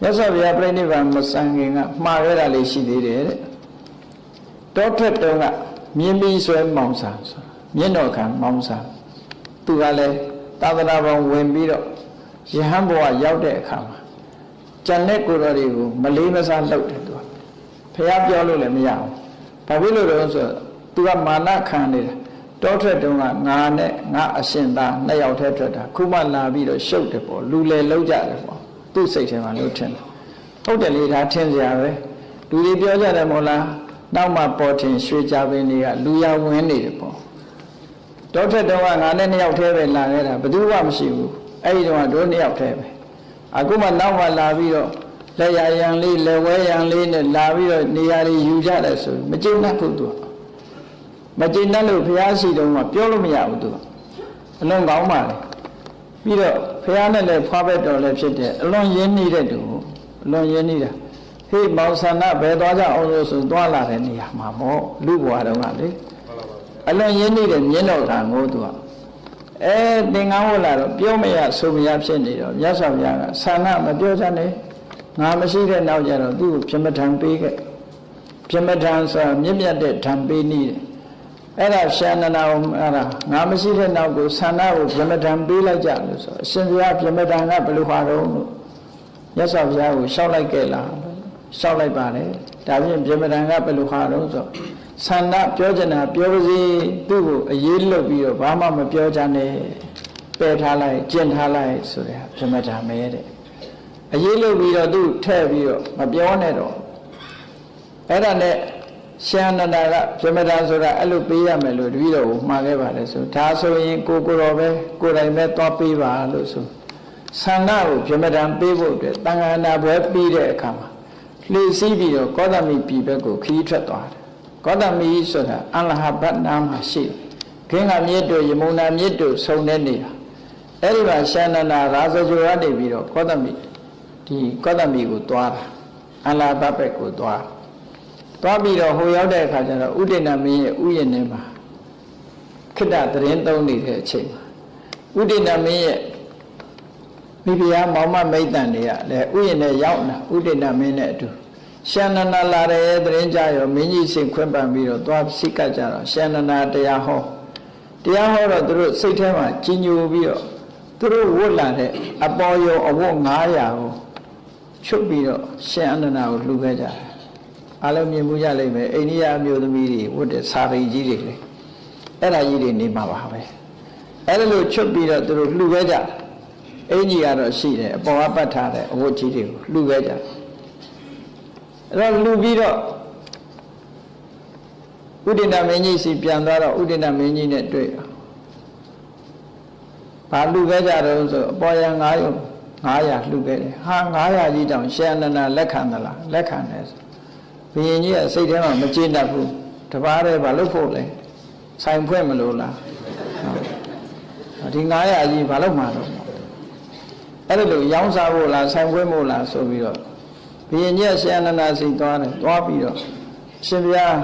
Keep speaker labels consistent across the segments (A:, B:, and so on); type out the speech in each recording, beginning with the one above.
A: မြတ်စွာဘုရားပြိဋိဘံမဆံခင်ကမှားခဲ့တာလေးရှိသေးတယ်တဲ့တောထွက်တုံးကမြင်းပြီးဆွဲမောင်စာဆိုမြင့်တော်ခံမောင်စာသူကလည်းသာသနာပေါင်းဝင်ပြီးတော့ယဟန်ဘဝရောက်တဲ့အခါမှာကျန်တဲ့ကိုယ်တော်တွေကိုမလေးမစားလှုပ်တယ်သူကဖះပြောလို့လည်းမရဘူးဘာဖြစ်လို့လဲဆိုတော့သူကမာနခံနေတာတောထွက်တုံးကငါနဲ့ငါအရှင်သားနှစ်ယောက်တည်းထွက်တာခုမှလာပြီးတော့ရှုပ်တယ်ပေါ့လူလေလုံးကြတယ်ပေါ့ သူ့စိတ်ထဲမှာလို့ထင်တယ်ဟုတ်တယ်လေဒါထင်စရာပဲလူတွေပြောကြတယ်မို့လားနောက်မှပေါ်ထင်ရွှေကြပင်တွေကလူရဝင်နေတယ်ပေါ့တောထွက်တုံးကငါနဲ့နှစ်ယောက်တည်းပဲလာခဲ့တာဘယ်သူမှမရှိဘူးအဲ့ဒီတော့တို့နှစ်ယောက်တည်းပဲအခုမှနောက်မှလာပြီးတော့လက်ရရန်လေးလက်ဝဲရန်လေးနဲ့လာပြီးတော့နေရာတွေယူကြတယ်ဆိုမကျိန်းတတ်ဘူးသူကမကျိန်းတတ်လို့ဘုရားရှိတုံးကပြောလို့မရဘူးသူကအလွန်ကောင်းပါလေ ပြီးတော့ဘုရားနဲ့လည်းဖွားဘက်တော်လည်းဖြစ်တယ်အလွန်ရင်းနှီးတဲ့သူအလွန်ရင်းနှီးတာဟေးမောင်ဆန္ဒဘယ်သွားကြအောင်လို့ဆိုသွားလာတဲ့နေရာမှာပေါ့လူဘွားတော်ကလေအလွန်ရင်းနှီးတဲ့မြင်းတော်ကငိုးသူကအဲသင်္ကန်းဝတ်လာတော့ပြောမရဆိုမရဖြစ်နေတော့မြတ်စွာဘုရားကဆန္ဒမပြောချင်နဲ့ငါမရှိတဲ့နောက်ကျတော့သူ့ကိုပြမထံပေးခဲ့ပြမထံဆိုတာမြင့်မြတ်တဲ့ထံပေးနည်းတယ် အဲ့ဒါရှန္ဒနာကိုအဲ့ဒါငါမရှိတဲ့နောက်ကိုဆန္ဒကိုပြမထံပေးလိုက်ကြလို့ဆိုအရှင်ဘုရားပြမထံကဘယ်လိုဟာတော့လို့မြတ်စွာဘုရားကိုရှောက်လိုက်ခဲ့လားရှောက်လိုက်ပါလေဒါဖြင့်ပြမထံကဘယ်လိုဟာတော့ဆိုဆန္ဒပြောချင်တာပြောပါစေသူ့ကိုအရေးလွတ်ပြီးတော့ဘာမှမပြောချင်နဲ့ပယ်ထားလိုက်ကျင့်ထားလိုက်ဆိုတဲ့ပြမထံမဲတဲ့အရေးလွတ်ပြီးတော့သူ့ထဲ့ပြီးတော့မပြောနဲ့တော့အဲ့ဒါနဲ့ ရှန္ဒနာကပြမတာဆိုတာအဲ့လိုပေးရမယ်လို့တပည့်တော်ကိုမှားခဲ့ပါလေဆိုဒါဆိုရင်ကိုကိုတော်ပဲကိုယ်တိုင်ပဲသွားပေးပါလို့ဆိုဆန္ဒကိုပြမတာပေးဖို့အတွက်တန်ခါနာဘွဲပြီးတဲ့အခါမှာလှည့်စည်းပြီးတော့ကောသမီပြည်ဘက်ကိုခရီးထွက်သွားတယ်ကောသမီဆိုတာအလဟဘတ်နာမှာရှိတယ်ခင်းကမြစ်တို့ယမုန်နာမြစ်တို့ဆုံနေနေတာအဲ့ဒီမှာရှန္ဒနာရာဇဂိုကနေပြီးတော့ကောသမီဒီကောသမီကိုသွားတာအလဟဘတ်ဘက်ကိုသွား သွားပြီးတော့ဟိုရောက်တဲ့အခါကျတော့ဥဒိဏမင်းရဲ့ဥယျာဉ်ထဲမှာခိတ္တသတင်းသုံးနေတဲ့အချိန်မှာဥဒိဏမင်းရဲ့မိဖုရားမောင်မမိတ်တန်တွေကလည်းဥယျာဉ်နဲ့ရောက်လာဥဒိဏမင်းနဲ့အတူရှန္ဒနာလာတဲ့သတင်းကြရောမင်းကြီးစင်ခွင့်ပန်ပြီးတော့သွားစိတ်ကကြတော့ရှန္ဒနာတရားဟောတရားဟောတော့သူတို့စိတ်ထဲမှာကြီးညိုပြီးတော့သူတို့ဝတ်လာတဲ့အပေါ်ယုံအဝတ်900ကိုချုပ်ပြီးတော့ရှန္ဒနာကိုလှူခဲ့ကြတယ် အားလုံးမြင်မှုရလိမ့်မယ်အိန္ဒိယအမျိုးသမီးတွေဝတ်တဲ့စာရိကြီးတွေလေအဲ့ဒါကြီးတွေနေမှာပါပဲအဲ့ဒါလို့ချုပ်ပြီးတော့သူတို့လှူခဲ့ကြအင်ကြီးကတော့ရှိတယ်အပေါ်ကပတ်ထားတဲ့အဝတ်ကြီးတွေကိုလှူခဲ့ကြအဲ့တော့လှူပြီးတော့ဥဒိဏမင်းကြီးစီပြန်သွားတော့ဥဒိဏမင်းကြီးနဲ့တွေ့ဘာလှူခဲ့ကြတော့ဆိုအပေါ်ရ900 900လှူခဲ့တယ်ဟာ900ကြီးတောင်ရှေအနန္ဒလက်ခံသလားလက်ခံတယ်ဆို ဘုရင်ကြီးကစိတ်ထဲမှာမကျေနပ်ဘူးတပားတည်းဘာလို့ဖို့လဲဆိုင်ဖွဲ့မလို့လားဒီ900ကြီးဘာလို့မှာတော့အဲ့ဒါလို့ရောင်းစားဖို့လားဆိုင်ဖွဲ့မို့လားဆိုပြီးတော့ဘုရင်ကြီးကရှင်အနန္ဒစိတ်သွားတယ်သွားပြီးတော့ရှင်ဘုရား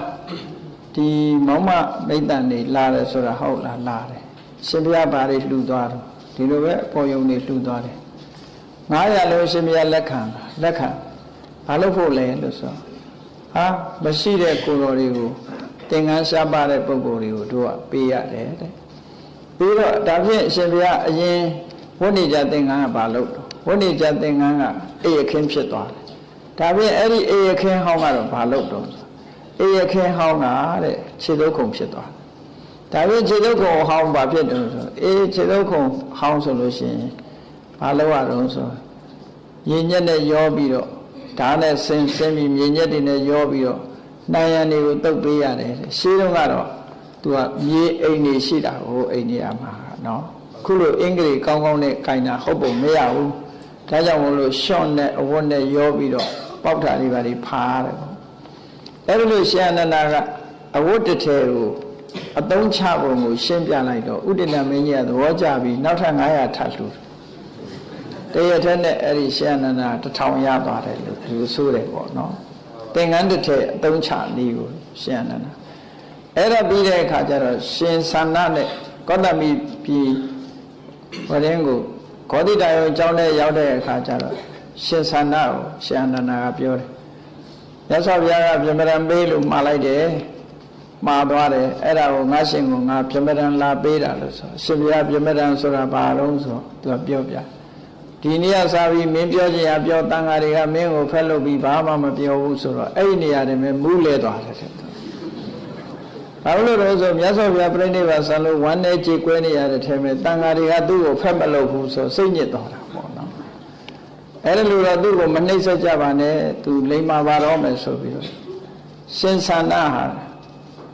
A: ဒီမောင်မမိတ်တန်နေလာတယ်ဆိုတာဟုတ်လားလာတယ်ရှင်ဘုရားဘာတွေလှူသွားတော့ဒီလိုပဲအပေါ်ယုံနေလှူသွားတယ်900လို့ရှင်ဘုရားလက်ခံလက်ခံဘာလို့ဖို့လဲလို့ဆို ဟာမရှိတဲ့ကိုယ်တော်တွေကိုသင်္ကန်းရှားပါတဲ့ပုံကိုယ်တွေကိုတို့ကပေးရတယ်တဲ့ပြီးတော့ဒါဖြင့်အရှင်ဘုရားအရင်ဝိနည်းကြသင်္ကန်းကဘာလို့တော့ဝိနည်းကြသင်္ကန်းကအေးရခင်းဖြစ်သွားတယ်ဒါဖြင့်အဲ့ဒီအေးရခင်းဟောင်းကတော့ဘာလို့တော့အေးရခင်းဟောင်းကတဲ့ခြေသုခုံဖြစ်သွားတယ်ဒါဖြင့်ခြေသုခုံဟောင်းဘာဖြစ်တယ်ဆိုအေးခြေသုခုံဟောင်းဆိုလို့ရှိရင်ဘာလို့ရတော့ဆိုရင်ညက်နဲ့ရောပြီးတော့ ဓာတ်နဲ့ဆင်းဆင်းပြီးမြင်ရက်တွေနဲ့ရောပြီးတော့နိုင်ရန်တွေကိုတုတ်ပေးရတယ်ရှင်းတော့ကတော့သူကမြေအိမ်တွေရှိတာဟိုအိမ်နေရာမှာနော်ခုလိုအင်္ဂလိပ်ကောင်းကောင်းနဲ့ခြင်တာဟုတ်ပုံမရဘူးဒါကြောင့်မလို့ရှော့နဲ့အဝတ်နဲ့ရောပြီးတော့ပေါက်တာလေးပါလေးဖားတယ်ပေါ့အဲ့လိုရှန္ဒနာကအဝတ်တစ်ထည်ကိုအသုံးချပုံကိုရှင်းပြလိုက်တော့ဥဒိဏမင်းကြီးကသဘောကျပြီးနောက်ထပ်900ထပ်လှူတယ် တရထက်နဲ့အဲ့ဒီရှန္ဒနာတထောင်ရပါတယ်လို့သူဆိုတယ်ပေါ့နော်သင်္ကန်းတစ်ထည်အသုံးချနည်းကိုရှန္ဒနာအဲ့ဒါပြီးတဲ့အခါကျတော့ရှင်သန္နနဲ့ကောတမီပြည်ဝရင်ကိုဂေါတိတာယောကျောင်းထဲရောက်တဲ့အခါကျတော့ရှင်သန္တာကိုရှင်အနန္ဒာကပြောတယ်မြတ်စွာဘုရားကပြမရံပေးလို့မှားလိုက်တယ်မှားသွားတယ်အဲ့ဒါကိုငါရှင်ကိုငါပြမရံလာပေးတာလို့ဆိုရှင်ဘုရားပြမရံဆိုတာဘာလို့ဆိုသူကပြောပြ ဒီနေ့ကစားပြီးမင်းပြောချင်ရပြောတန်ဃာတွေကမင်းကိုဖက်လို့ပြီးဘာမှမပြောဘူးဆိုတော့အဲ့ဒီနေရာတွေမှာမူးလဲသွားတယ်တဲ့ဘာလို့လဲဆိုမြတ်စွာဘုရားပြိဋိဘဆံလို့ဝမ်းနေကြေကွဲနေရတဲ့ထဲမှာတန်ဃာတွေကသူ့ကိုဖက်မလုပ်ဘူးဆိုစိတ်ညစ်သွားတာပေါ့နော်အဲ့ဒါလို့တော့သူ့ကိုမနှိမ့်ဆက်ကြပါနဲ့သူလိမ္မာပါတော့မယ်ဆိုပြီးတော့ရှင်သန္တာဟာ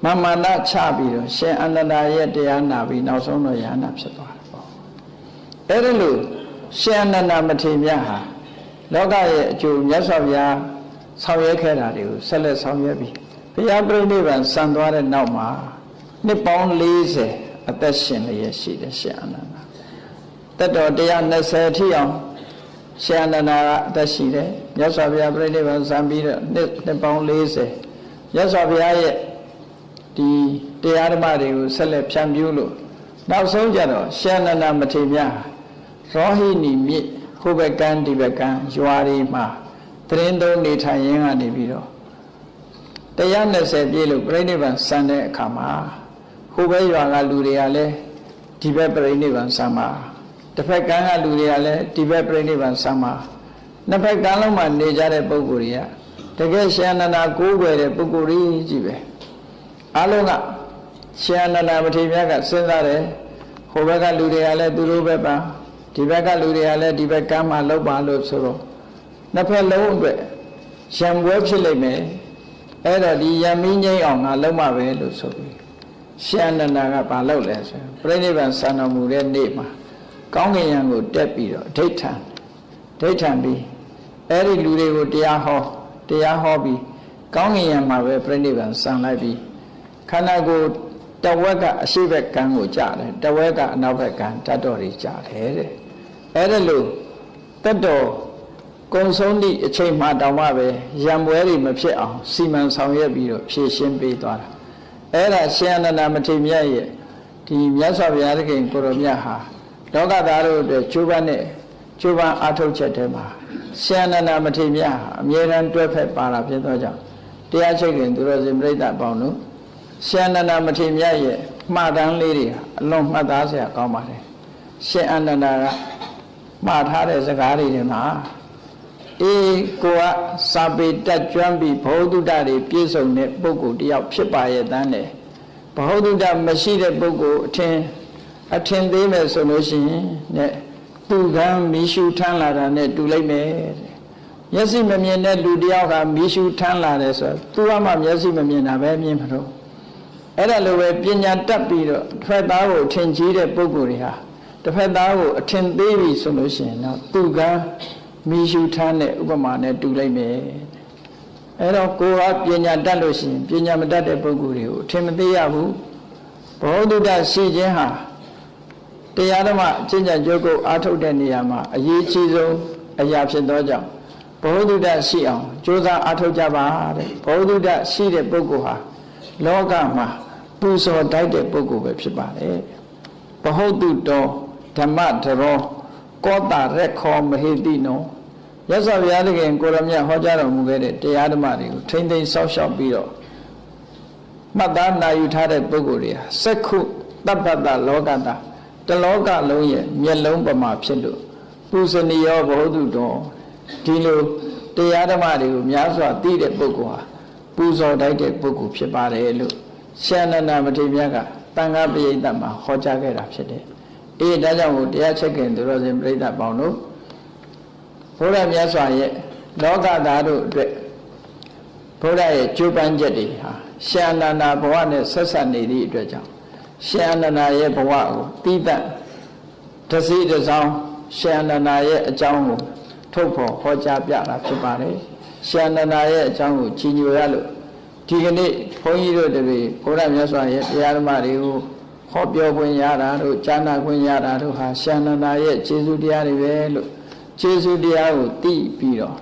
A: မမာနချပြီးတော့ရှင်အနန္ဒာရဲ့တရားနာပြီးနောက်ဆုံးတော့ယန္တာဖြစ်သွားတယ်ပေါ့အဲ့ဒါလို့ ရှင်အနန္ဒာမထေရဟာလောကရဲ့အကျိုးမြတ်စွာဘုရားဆောင်ရွက်ခဲ့တာတွေကိုဆက်လက်ဆောင်ရွက်ပြီးဘုရားပြိဋိဘံစံသွားတဲ့နောက်မှာနှစ်ပေါင်း40အသက်ရှင်လျက်ရှိတယ်ရှင်အနန္ဒာတက်တော်120ထိအောင်ရှင်အနန္ဒာကအသက်ရှိတယ်မြတ်စွာဘုရားပြိဋိဘံစံပြီးတော့နှစ်နှစ်ပေါင်း40မြတ်စွာဘုရားရဲ့ဒီတရားဓမ္မတွေကိုဆက်လက်ဖြန့်ဖြူးလို့နောက်ဆုံးကြတော့ရှင်အနန္ဒာမထေရ ရောဟိနီမြစ်ဟိုဘက်ကန်းဒီဘက်ကန်းရွာတွေမှာတရင်သုံးနေထိုင်ရင်းကနေပြီးတော့120ပြည့်လို့ပြိဋိဘံစံတဲ့အခါမှာဟိုဘက်ရွာကလူတွေကလည်းဒီဘက်ပြိဋိဘံစံမှာတစ်ဖက်ကန်းကလူတွေကလည်းဒီဘက်ပြိဋိဘံစံမှာနှစ်ဖက်ကန်းလုံးမှာနေကြတဲ့ပုဂ္ဂိုလ်တွေကတကယ်ရှင်အနန္ဒာကိုးကွယ်တဲ့ပုဂ္ဂိုလ်ကြီးကြီးပဲအလုံးကရှင်အနန္ဒာမထေရမြတ်ကစဉ်းစားတယ်ဟိုဘက်ကလူတွေကလည်းသူတို့ဘက်ပါ ဒီဘက်ကလူတွေကလည်းဒီဘက်ကမ်းမှာလောက်ပါလို့ဆိုတော့နှစ်ဖက်လုံးအတွက်ရံပွဲဖြစ်လိမ့်မယ်အဲ့တော့ဒီယမင်းငိမ့်အောင်ငါလုံးမပဲလို့ဆိုပြီးရှင်အနန္ဒာကဘာလုပ်လဲဆိုပြိဋိဘံစံတော်မူတဲ့နေ့မှာကောင်းကင်ယံကိုတက်ပြီးတော့ဒိဋ္ဌံဒိဋ္ဌံပြီးအဲ့ဒီလူတွေကိုတရားဟောတရားဟောပြီးကောင်းကင်ယံမှာပဲပြိဋိဘံစံလိုက်ပြီးခန္ဓာကိုယ်တဝက်ကအရှိဘက်ကံကိုကြားတယ်တဝက်ကအနောက်ဘက်ကံတတ်တော်တွေကြားတယ်တဲ့ အဲ့ဒါလို့တတ်တော်ကုံဆုံးသည့်အချိန်မှတောင်မှပဲရံပွဲတွေမဖြစ်အောင်စီမံဆောင်ရွက်ပြီးတော့ဖြည့်ရှင်းပေးသွားတာအဲ့ဒါရှင်အနန္ဒမထေရမြတ်ရဲ့ဒီမြတ်စွာဘုရားသခင်ကိုရောမြတ်ဟာလောကသားတို့အတွက်ကျိုးပန်းနဲ့ကျိုးပန်းအားထုတ်ချက်တဲမှာရှင်အနန္ဒမထေရမြတ်ဟာအမြဲတမ်းတွဲဖက်ပါတာဖြစ်သောကြောင့်တရားချိတ်ခင်သူတော်စင်ပြိဋ္ဌပေါင်းတို့ရှင်အနန္ဒမထေရမြတ်ရဲ့မှားတမ်းလေးတွေဟာအလွန်မှတ်သားစရာကောင်းပါတယ်ရှင်အနန္ဒာက မှားထားတဲ့စကားတွေထဲမှာအေးကိုကစာပေတက်ကျွမ်းပြီးဘောဓုတတွေပြည့်စုံတဲ့ပုဂ္ဂိုလ်တယောက်ဖြစ်ပါရဲ့တန်းတယ်ဘောဓုတမရှိတဲ့ပုဂ္ဂိုလ်အထင်အထင်သေးမယ်ဆိုလို့ရှိရင်နဲ့သူကံမီးရှူထမ်းလာတာနဲ့တူလိုက်မယ်တဲ့မျက်စိမမြင်တဲ့လူတယောက်ကမီးရှူထမ်းလာတယ်ဆိုတော့သူကမှမျက်စိမမြင်တာပဲမြင်မှာတော့အဲ့ဒါလိုပဲပညာတတ်ပြီးတော့တစ်ဖက်သားကိုအထင်ကြီးတဲ့ပုဂ္ဂိုလ်တွေဟာ တစ်ဖက်သားကိုအထင်သေးပြီဆိုလို့ရှိရင်တော့သူကမိရှုထမ်းတဲ့ဥပမာနဲ့တူလိုက်မယ်အဲ့တော့ကိုကပညာတတ်လို့ရှိရင်ပညာမတတ်တဲ့ပုဂ္ဂိုလ်တွေကိုအထင်မသေးရဘူးဘောဓုတရှိခြင်းဟာတရားဓမ္မအကျင့်ကြံကြိုးကိုအားထုတ်တဲ့နေရာမှာအရေးကြီးဆုံးအရာဖြစ်သောကြောင့်ဘောဓုတရှိအောင်ကြိုးစားအားထုတ်ကြပါတဲ့ဘောဓုတရှိတဲ့ပုဂ္ဂိုလ်ဟာလောကမှာပူဇော်တိုက်တဲ့ပုဂ္ဂိုလ်ပဲဖြစ်ပါတယ်ဘဟုတ်တုတော ဓမ္မတရောကောတာရက်ခောမဟေတိနောရသော်ဘုရားသခင်ကိုရမြတ်ဟောကြားတော်မူခဲ့တဲ့တရားဓမ္မတွေကိုထိမ့်သိမ်းဆောက်ရှောက်ပြီးတော့မှတ်သားနာယူထားတဲ့ပုဂ္ဂိုလ်တွေဟာစက္ခုတပ္ပတလောကတာတလောကလုံးရဲ့မျက်လုံးပမာဖြစ်လို့ပူဇနီယောဘဟုတုတော်ဒီလိုတရားဓမ္မတွေကိုများစွာသိတဲ့ပုဂ္ဂိုလ်ဟာပူဇော်တိုက်တဲ့ပုဂ္ဂိုလ်ဖြစ်ပါတယ်လို့ရှန္ဒနာမထေရမြတ်ကတန်ခါပရိသတ်မှာဟောကြားခဲ့တာဖြစ်တယ်။ အေးဒါကြောင့်မို့တရားချက်ခင်သူတော်စင်ပရိသတ်ပေါင်းတို့ဘုရားမြတ်စွာရဲ့လောကသားတို့အတွက်ဘုရားရဲ့ကြိုးပမ်းချက်တွေဟာရှန္ဒနာဘဝနဲ့ဆက်ဆက်နေသည့်အတွက်ကြောင့်ရှန္ဒနာရဲ့ဘဝကိုတိတတ်တစည်းတစောင်းရှန္ဒနာရဲ့အကြောင်းကိုထုတ်ဖော်ဟောကြားပြတာဖြစ်ပါတယ်။ရှန္ဒနာရဲ့အကြောင်းကိုကြီးညိုရလို့ဒီကနေ့ဘုန်းကြီးတို့တွေဘုရားမြတ်စွာရဲ့တရားဓမ္မတွေကို ဟောပြောခွင့်ရတာတို့ကြားနာခွင့်ရတာတို့ဟာရှန္ဒနာရဲ့ခြေစွတရားတွေပဲလို့ခြေစွတရားကိုသိပြီးတော့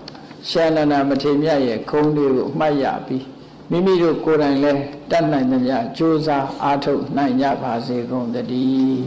A: ရှန္ဒနာမထေမြတ်ရဲ့ခုံးလေးကိုမှတ်ရပြီးမိမိတို့ကိုယ်တိုင်လဲတတ်နိုင်သမျှကြိုးစားအားထုတ်နိုင်ကြပါစေကုန်သတည်း